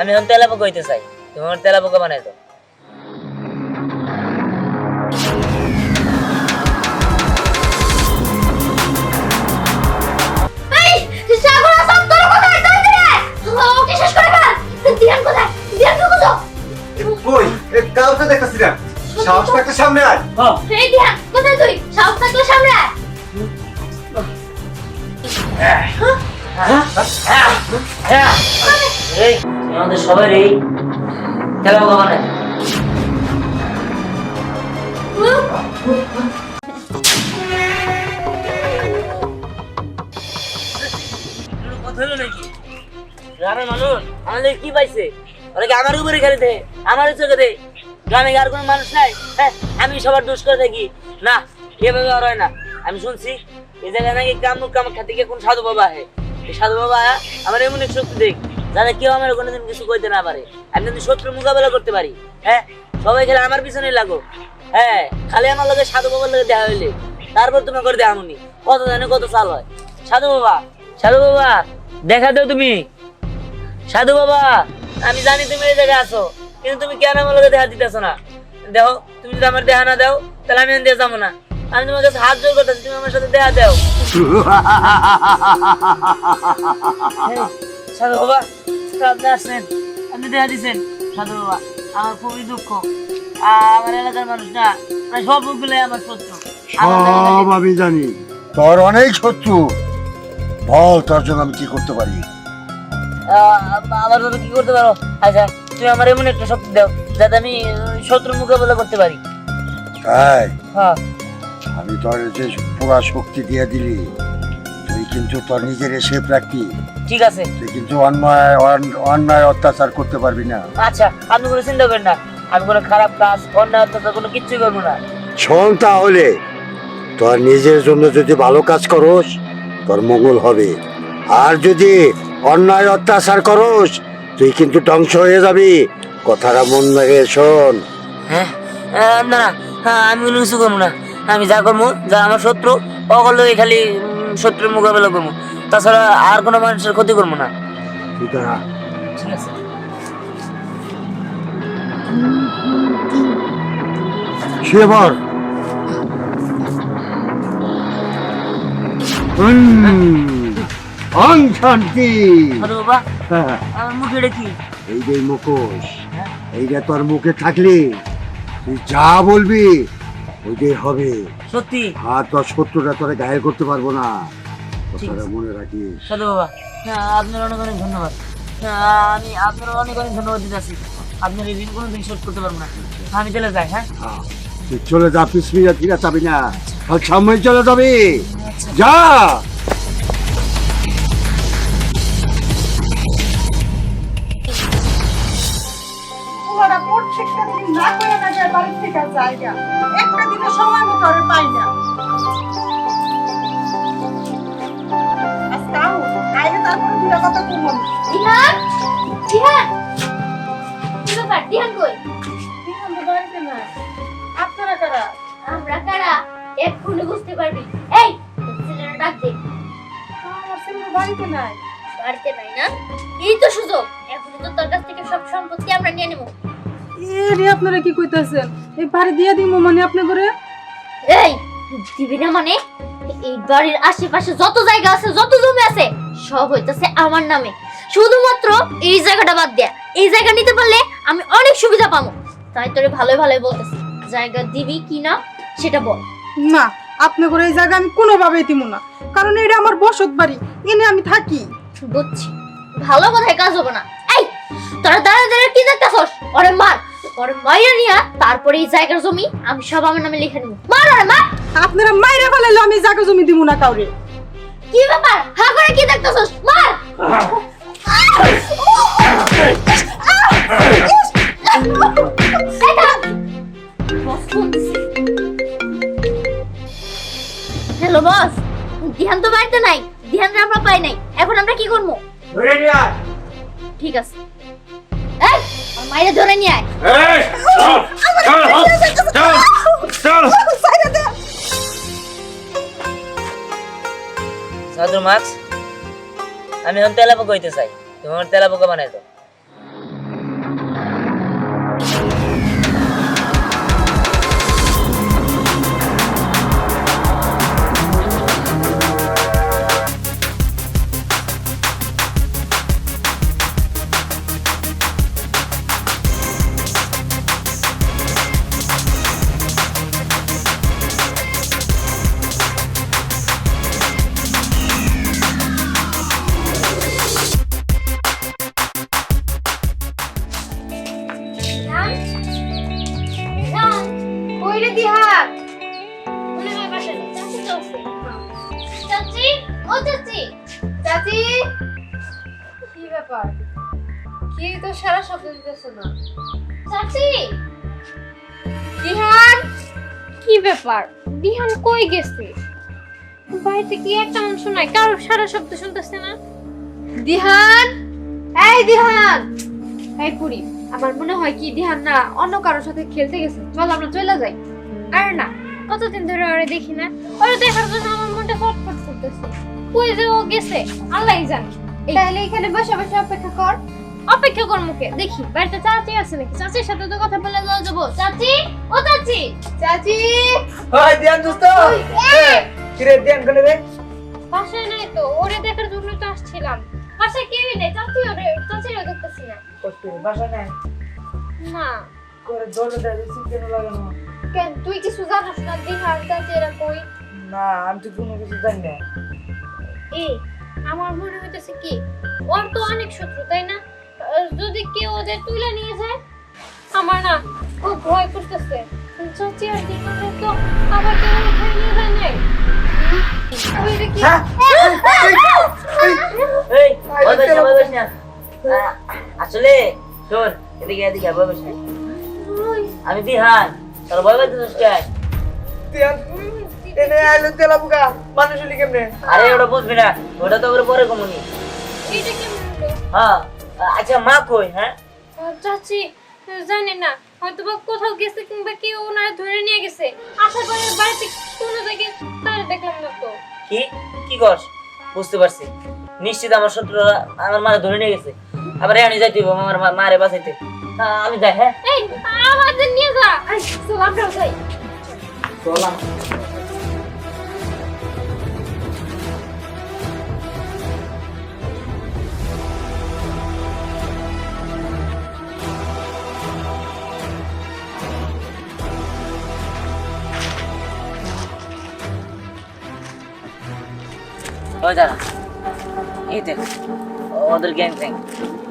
আমি এখন তেলাপোকা হইতে চাই। তুমি আমার তেলাপোকা বানাই দাও। কাউকে দেখতেছি না। সাহস সামনে আয়। এই কোথায় তুই? সাহস থাকলে সামনে আয়। সবাই আমাদের আমার উপরে খেলে আমার চোখে গ্রামে আর কোনো মানুষ নাই? হ্যাঁ আমি সবার দোষ করে থাকি। না আর হয় না। আমি শুনছি এই জায়গায় নাকি কামুক কামাখ্যা থেকে কোন সাধু বাবা এই সাধু বাবা আমার এমন শক্তি দেখ। যাতে কেউ আমার কোনোদিন কিছু কইতে না পারে। আমি যদি শত্রু মোকাবেলা করতে পারি। হ্যাঁ? সবাই খেলে আমার পিছনে লাগো। হ্যাঁ? খালি আমার লগে সাধু বাবার লগে দেখা হইলে। তারপর তোমার করে দেখা মুনি কত জানে কত চাল হয়। সাধু বাবা সাধু বাবা দেখা দাও তুমি। সাধু বাবা আমি জানি তুমি এই জায়গায় আছো কিন্তু তুমি কেন আমার লগে দেখা দিতেছো না? দেখো তুমি যদি আমার দেখা না দাও তাহলে আমি দিয়ে যাব না। আমি তোমার কাছে হাত জোর করতেছি তুমি আমার সাথে দেখা দাও। সাধু বাবা তো আপনি আসছেন। আপনি দেখা দিচ্ছেন সাধু বাবা। আমার খুবই দুঃখ। আ- আমার এলাকার মানুষ না প্রায় সব লোকগুলোই আমার শত্রু। সব আমি জানি। তোর অনেক শত্রু। বল তোর জন্য আমি কি করতে পারি? আ- আমার জন্য কি করতে পারো? আচ্ছা তুমি আমার এমন একটা শক্তি দাও যাতে আমি উম, শত্রুর মোকাবেলা করতে পারি। তাই? হ্যাঁ। আমি তোর যে পুরা শক্তি দিয়ে দিলি কিন্তু তোর নিজের শেপ রাখবি। ঠিক আছে। তুই কিন্তু অন্যায় অন- অন্যায় অত্যাচার করতে পারবি না। আচ্ছা আপনি কোনো চিন্তা করেন না। আমি কোনো খারাপ কাজ অন্যায় অত্যাচার কোনো কিচ্ছুই করব না। শোন তাহলে তোর নিজের জন্য যদি ভালো কাজ করস তোর মঙ্গল হবে। আর যদি অন্যায় অত্যাচার করস তুই কিন্তু ধ্বংস হয়ে যাবি। কথাটা মন লাগে শোন। হ্যাঁ? না না হ্যাঁ, আমি কোনো কিছু করব না। আমি যা করব যা আমার শত্রু অকল খালি শত্রুর মোকাবেলা করব। তাছাড়া আর কোনো মানুষের ক্ষতি করব না। তুই ঠিক আছে। শুয়ে পড় অং শান্তি। বাবা। হ্যাঁ, আমার মুখে এটা কি? এই যে মুখোশ হ্যাঁ? এইটা তোর মুখে থাকলে তুই যা বলবি ওইটাই হবে। সত্যি? আর তোর শত্রুটা তোরে ঘায়ল করতে পারব না। কথাটা মনে রাখিস। সাধু বাবা হ্যাঁ, আপনার অনেক অনেক ধন্যবাদ। হ্যাঁ, আমি আপনার অনেক অনেক ধন্যবাদ দিতে আসি আপনার এই ঋণ কোনো দিন শোধ করতে পারব না। আমি চলে যাই হ্যাঁ? হ্যাঁ, তুই চলে যা পিছমিয়া ঠিক যাবি না। আর সামনে চলে যাবি। আচ্ছা। যা! বাড়িতে না আপনারা কারা? আমরা কারা? এক্ষুনি বুঝতে পারবি। এই ছেলেটা ডাক দে। আমার ছেলে বাড়িতে নাই। বাড়িতে নাই না? এই তো সুযোগ। এখনই তো তোর কাছ থেকে সব সম্পত্তি আমরা নিয়ে নেব। এ রে আপনারা কি কইতাছেন? এই বাড়ি দিয়া দিমু মানে আপনি করে এই দিবি না মানে? এই বাড়ির আশেপাশে যত জায়গা আছে যত জমি আছে সব হইতাছে আমার নামে। শুধুমাত্র এই জায়গাটা বাদ দেয়া এই জায়গা নিতে পারলে আমি অনেক সুবিধা পাবো তাই তোরে ভালোই ভালোই বলতেছি জায়গা দিবি কি না সেটা বল। না আপনি করে এই জায়গা আমি কোনোভাবেই দিব না কারণ এটা আমার বসত বাড়ি এনে আমি থাকি। বুঝছি। ভালো কথায় কাজ হবে না। এই তোরা দাঁড়া দাঁড়া কি দেখতেছস? ওরে মার ওরে মাইরা নিয়া তারপরে এই জায়গার জমি আমি সব আমার নামে লিখে নেব। মার ওরে মার। আপনারা মাইরা ফেলাইলো আমি জায়গা জমি দিমু না কাউরে। কি ব্যাপার? হা করে কি দেখতেছস? মার। Hello boss. ধ্যান তো বাড়িতে নাই। ধ্যান আমরা পাই নাই। এখন আমরা কি করব? ঠিক আছে। এই মাইরে ধরে নিয়ে আয়। সাধু মাছ আমি এখন তেলাপোকা হইতে চাই। তুমি আমার তেলাপোকা বানাই দাও। কই রে দিহান মনে হয় বাসায় নেই। চাচি চলছে চাচি? ও চাচি। চাচি? কি ব্যাপার? কি তো সারা শব্দ দিতেছে না। চাচি? দিহান কি ব্যাপার? দিহান কই গেছে? বাড়িতে কি একটা অংশ নাই? কারও সারা শব্দ শুনতেছে না? দিহান এই দিহান এই পুরি আমার মনে হয় কি দিহান না অন্য কারোর সাথে খেলতে গেছে। চল আমরা চলে যাই। আর না কতদিন ধরে ওরে দেখি না ওরে দেখার জন্য আমার মনটা ছটফট করতেছে। কই যে ও গেছে আল্লাহই জানে। তাহলে এখানে বসে বসে অপেক্ষা কর। অপেক্ষা কর মুখে দেখি বাড়িতে চাচি আছে নাকি? চাচির সাথে তো কথা বলে যাওয়া যাব। চাচি ও চাচি! চাচি! ওই দিয়ান দোস্ত! কিরে দিয়ান কোনে রে? বাসায় নাই তো ওরে দেখার জন্য তো আসছিলাম। বাসায় কেউই নেই চাচি ওরে চাচিরও দেখতেছি না। কষ্ট বাসা নাই না করে দৌড়ে দেয় বেশি কেন লাগানো কেন তুই কিছু জানিস না কই না আমি তো কোনো কিছু জানি না এই আমার মনে হইতেছে কি ওর তো অনেক শত্রু তাই না যদি কেউ ওদের তুলে নিয়ে যায় আমার না ও ভয় করতেছে চাচি আর দিহারে তো আবার কেউ নিয়ে যায় নাই এই আসলে শোন এদিকে এদিকে বই বেশ আমি দিহান তোর বই বেশ দোষ কে? এনে আইলো তেলা বুকা মানুষ হলি কেমনে? আরে ওটা বুঝবি না ওটা তো ওর পরে কমুনি। এইটা কেমন হ্যাঁ আচ্ছা মা কই হ্যাঁ? চাচি জানি না হয়তো বা কোথাও গেছে কিংবা কেউ ওনারা ধরে নিয়ে গেছে। আসার পরে বাড়িতে কোনো জায়গায় তার দেখলাম না তো। কি? কি কর বুঝতে পারছি। নিশ্চিত আমার শত্রুরা আমার মারে ধরে নিয়ে গেছে। আবার এনে যাইতে হইবো আমার মা- মারে বাঁচাইতে আহ, আমি যাই হ্যাঁ এই আমাদের নিয়ে যা আই, চল আমরাও যাই চলাম ওই দাঁড়া এই দেখ ওদের গ্যাং ট্যাং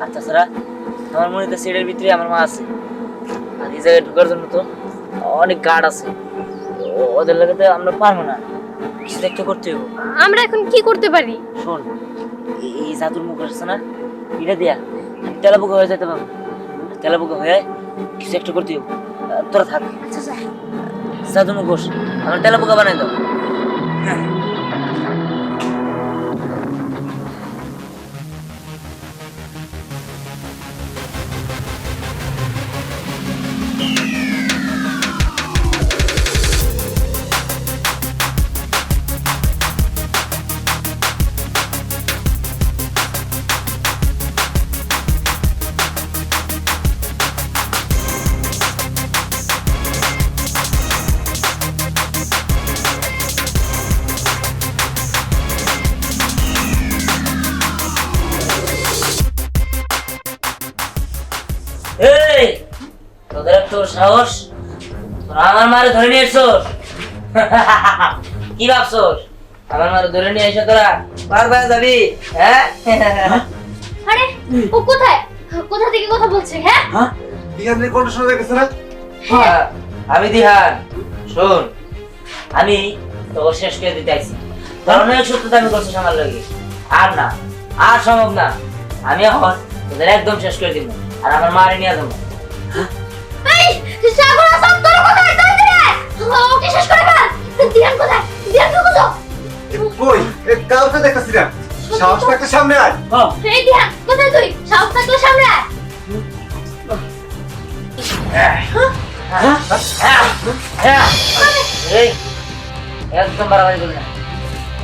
আর তাছাড়া আমার মনে হয় সিটের ভিতরে আমার মা আছে। আর এই জায়গায় ঢোকার জন্য তো অনেক গার্ড আছে। ও- ওদের লাগে তো আমরা পারব না। কিছু একটা করতে হবে। আমরা এখন কি করতে পারি? শোন এই- জাদুর মুখ আসছে না এটা দিয়া। তেলাপোকা হয়ে যেতে পারব। তেলাপোকা হয়ে কিছু একটা করতে হবে। তোরা থাক। আচ্ছা যা। জাদু মুখোশ আমার তেলাপোকা বানাই দাও। এই তোদের একটু সাহস? তোরা আমার মারে ধরে নিয়ে এসছোস? কি ভাবছোস? আমার মারে ধরে নিয়ে এসে তোরা যাবি হ্যাঁ? আরে ও কোথায়? কোথা থেকে কথা বলছে হ্যাঁ? হ্যাঁ? দিহানের কণ্ঠ শোনা যাচ্ছে না? হ্যাঁ, আমি দিহান। শোন আমি তোকে শেষ করে দিতে আইছি। তোর অনেক সত্যতা আমি করছিস আমার লগে। আর না আর সম্ভব না। আমি এখন তোদের একদম শেষ করে দিব। আর আমার মারে নিয়ে যাব। সাগর আসাম তোর কোথায় তুই রে ওকে শেষ করে ফেল? দিয়ান কোথায়? দিয়ান কোথায়? এ কই? এ কাউকে দেখতেছি না। সাহস থাকতে সামনে আয়। এই দিয়ান কোথায় তুই? সাহস থাকলে সামনে আয়। এই একদম বাড়াবাড়ি করবি না।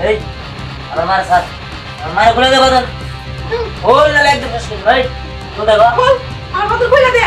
এই আমার মারে সাথ। আমার মারে খুলে দে বদল। বল না একদম শেষ ভাই কোথায় গো আমার দে।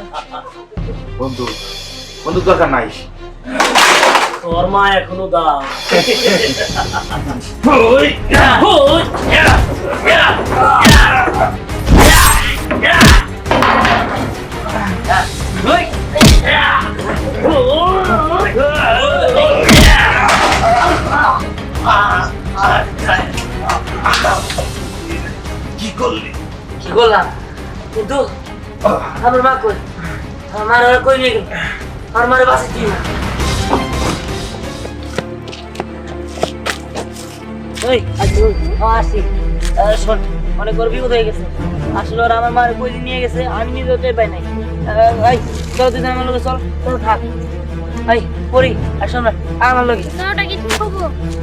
বল ওদের একদম শেষ করে দিন ভুল দে এই বন্ধু বন্ধু দরকার নাই তোর মা এখনও দাও কি করলি কি করলাম কিন্তু আমার মা কই? আমার মার ওরা কই গেল আমার মারে বাসে কি ওই আজু আসি শোন অনেক বড় বিপদ হয়ে গেছে। আসলে ওরা আমার মারে কই নিয়ে গেছে আমি নিজেও টের পাই নাই। এই চল তুই আমার লোকে চল চল থাক। এই পড়ি আর শোন আমার লোকে ওটা কি ঠিক হব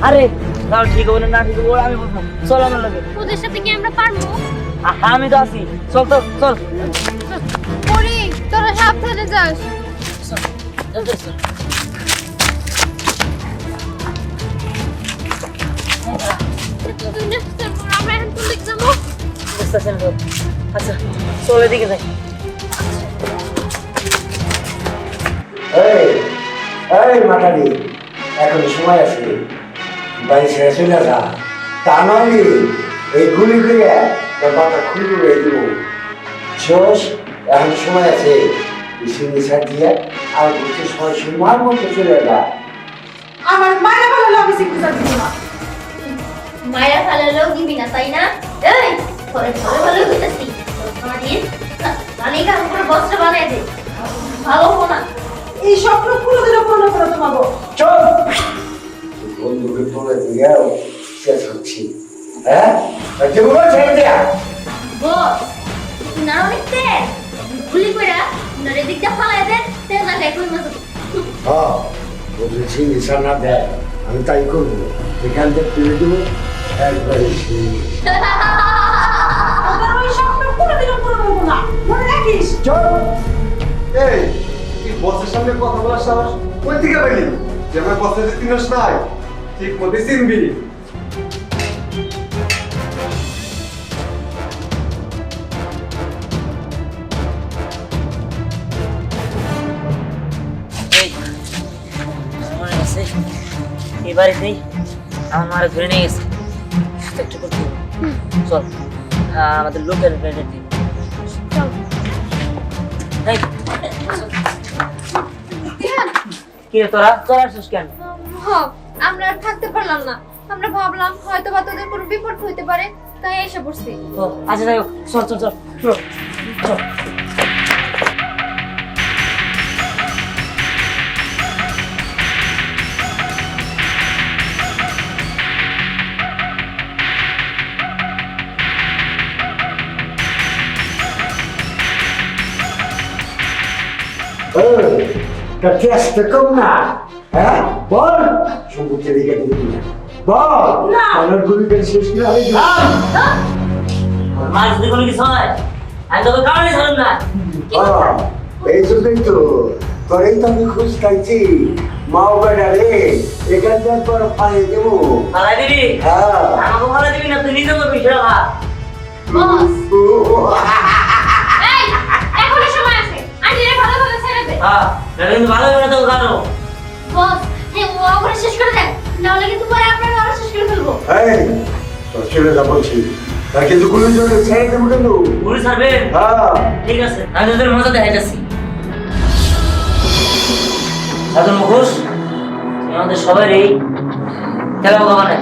আরে তাও ঠিক হবে না ঠিক হবে আমি বলব। চল আমার লোকে ওদের সাথে কি আমরা পারব? আমি তো আছি। চল তো চল। পরি তোরা সাবধানে যাস। চল, দিক আচ্ছা চল এদিকে যাই। এই এই মাতারি এখন সময় আছে। বাড়ি ছেড়ে চলে যা। তা নয় এই গুলি করে মাথা খুলে রয়ে দিব শেষ এখন সময় আছে। বেশি নিশা দিয়ে আর কিছু সময় সময় মতো চলে যা। আমার মায়ের ভালো আমি শিখতে চাচ্ছি না মায়েরা ফালালেও দিবি না তাই না? এই ঘরে ভালো ভালো হইতাছি মাটির মানে করে বস্ত্র বানাই দে। ভালো না। এই স্বপ্ন কোনোদিনও পূর্ণ করে তোমাকে চুপ বন্ধুকে তোলে দিয়েও শেষ হচ্ছি হ্যাঁ? যেগুলো ছেড়ে দেয়া বস না অনেক তেল গুলি কইরা না এদিকটা ফালাই দেন তেল না কই মতো হ্যাঁ বলেছি নিশা না আমি তাই করব। এখান থেকে তুলে দেবো একবারে শেষ ওই স্বপ্ন কোনোদিনও পূরণ হব না। মনে রাখিস? চল। এই তুই বসের সামনে কথা বলার সাহস? কই থেকে পেলি? যে আমার বসের চিনস নাই ঠিক মতো চিনবি। বাড়িতেই আমার মারা ধরে নিয়ে গেছে। একটু করতে চল আমাদের লোকের প্লেনের দিন কি রে তোরা? তোরা আসছিস কেন? আমরা আর থাকতে পারলাম না। আমরা ভাবলাম হয়তো বা তোদের কোনো বিপদ হইতে পারে তাই এসে পড়ছি। ও আচ্ছা যাই হোক চল চল। চল চল। তা চেষ্টা কর না হ্যাঁ বল সম্পত্তি দিকে দিবি বল। আমার গুলিকে শেষ করে আমি মাছ যদি কোনো কিছু হয় আমি তোকে কারণে ধরুন না হ্যাঁ, এই জন্যই তো তোরেই তো আমি খুশ খাইছি মাও বেটা রে এখান থেকে তোর পায়ে দেবো ভালাই দিবি হ্যাঁ আমাকে ভালো দিবি না তুই নিজে করবি সেটা ভাব বস এই এখনও সময় আছে ছেড়ে দে হ্যাঁ এটা কিন্তু ভালো করে কারও বস হ্যাঁ ও করে শেষ করে দেন নাহলে কিন্তু পরে আপনারা আরও শেষ করে ফেলব এই যা বলছি তার কিন্তু গুলি জন্য ছেড়ে দেবো কিন্তু পুলিশ ছাড়বে হ্যাঁ ঠিক আছে আমি তোদের মজা দেখা যাচ্ছি সাধন মুখোশ আমাদের সবার এই খেলা বানায়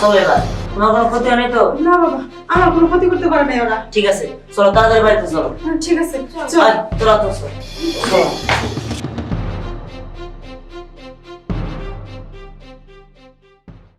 চলো এবার। তোমার কোনো ক্ষতি হয় তো? না বাবা আমার কোনো ক্ষতি করতে পারে নাই ওরা। ঠিক আছে চলো তাড়াতাড়ি বাড়িতে চলো। হ্যাঁ, ঠিক আছে চল। তোরা তো। চলো।